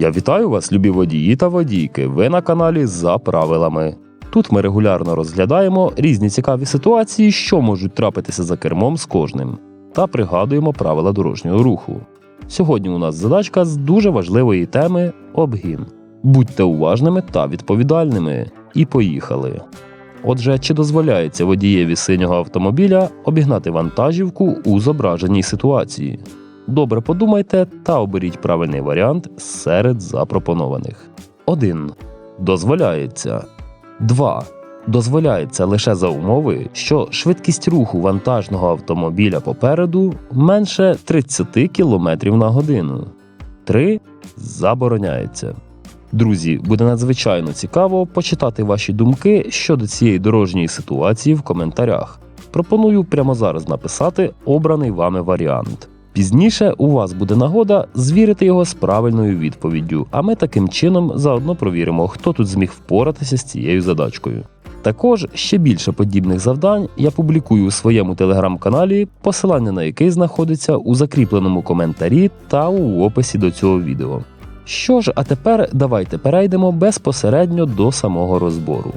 Я вітаю вас, любі водії та водійки. Ви на каналі за правилами. Тут ми регулярно розглядаємо різні цікаві ситуації, що можуть трапитися за кермом з кожним, та пригадуємо правила дорожнього руху. Сьогодні у нас задачка з дуже важливої теми обгін. Будьте уважними та відповідальними. І поїхали. Отже, чи дозволяється водієві синього автомобіля обігнати вантажівку у зображеній ситуації? Добре подумайте та оберіть правильний варіант серед запропонованих. 1. Дозволяється. 2. Дозволяється лише за умови, що швидкість руху вантажного автомобіля попереду менше 30 км на годину. 3. Забороняється. Друзі, буде надзвичайно цікаво почитати ваші думки щодо цієї дорожньої ситуації в коментарях. Пропоную прямо зараз написати обраний вами варіант. Пізніше у вас буде нагода звірити його з правильною відповіддю, а ми таким чином заодно провіримо, хто тут зміг впоратися з цією задачкою. Також ще більше подібних завдань я публікую у своєму телеграм-каналі, посилання на який знаходиться у закріпленому коментарі та у описі до цього відео. Що ж, а тепер давайте перейдемо безпосередньо до самого розбору.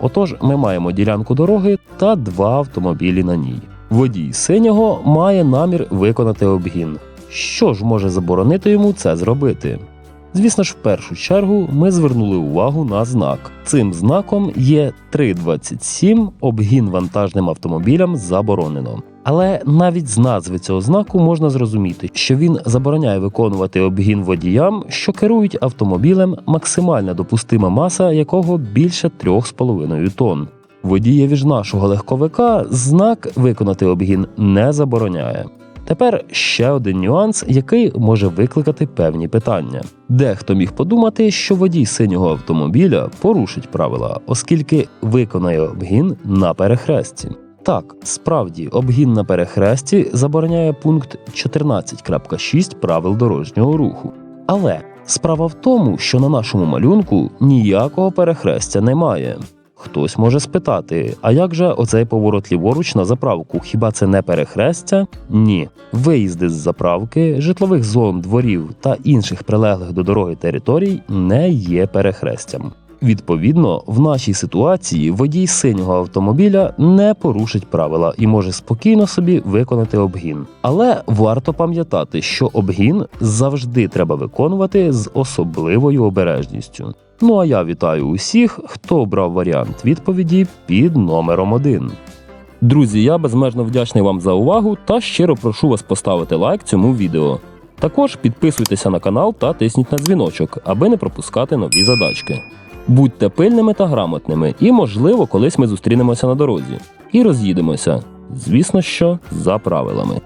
Отож, ми маємо ділянку дороги та два автомобілі на ній. Водій синього має намір виконати обгін. Що ж може заборонити йому це зробити? Звісно ж, в першу чергу ми звернули увагу на знак. Цим знаком є 3.27 обгін вантажним автомобілям заборонено. Але навіть з назви цього знаку можна зрозуміти, що він забороняє виконувати обгін водіям, що керують автомобілем, максимальна допустима маса якого більше 3,5 тонн. Водієві ж нашого легковика знак виконати обгін не забороняє. Тепер ще один нюанс, який може викликати певні питання. Дехто міг подумати, що водій синього автомобіля порушить правила, оскільки виконає обгін на перехресті. Так, справді, обгін на перехресті забороняє пункт 14.6 правил дорожнього руху. Але справа в тому, що на нашому малюнку ніякого перехрестя немає. Хтось може спитати, а як же оцей поворот ліворуч на заправку? Хіба це не перехрестя? Ні. Виїзди з заправки, житлових зон, дворів та інших прилеглих до дороги територій не є перехрестям. Відповідно, в нашій ситуації водій синього автомобіля не порушить правила і може спокійно собі виконати обгін. Але варто пам'ятати, що обгін завжди треба виконувати з особливою обережністю. Ну а я вітаю усіх, хто обрав варіант відповіді під номером 1. Друзі, я безмежно вдячний вам за увагу та щиро прошу вас поставити лайк цьому відео. Також підписуйтеся на канал та тисніть на дзвіночок, аби не пропускати нові задачки. Будьте пильними та грамотними, і, можливо, колись ми зустрінемося на дорозі і роз'їдемося. Звісно, що за правилами.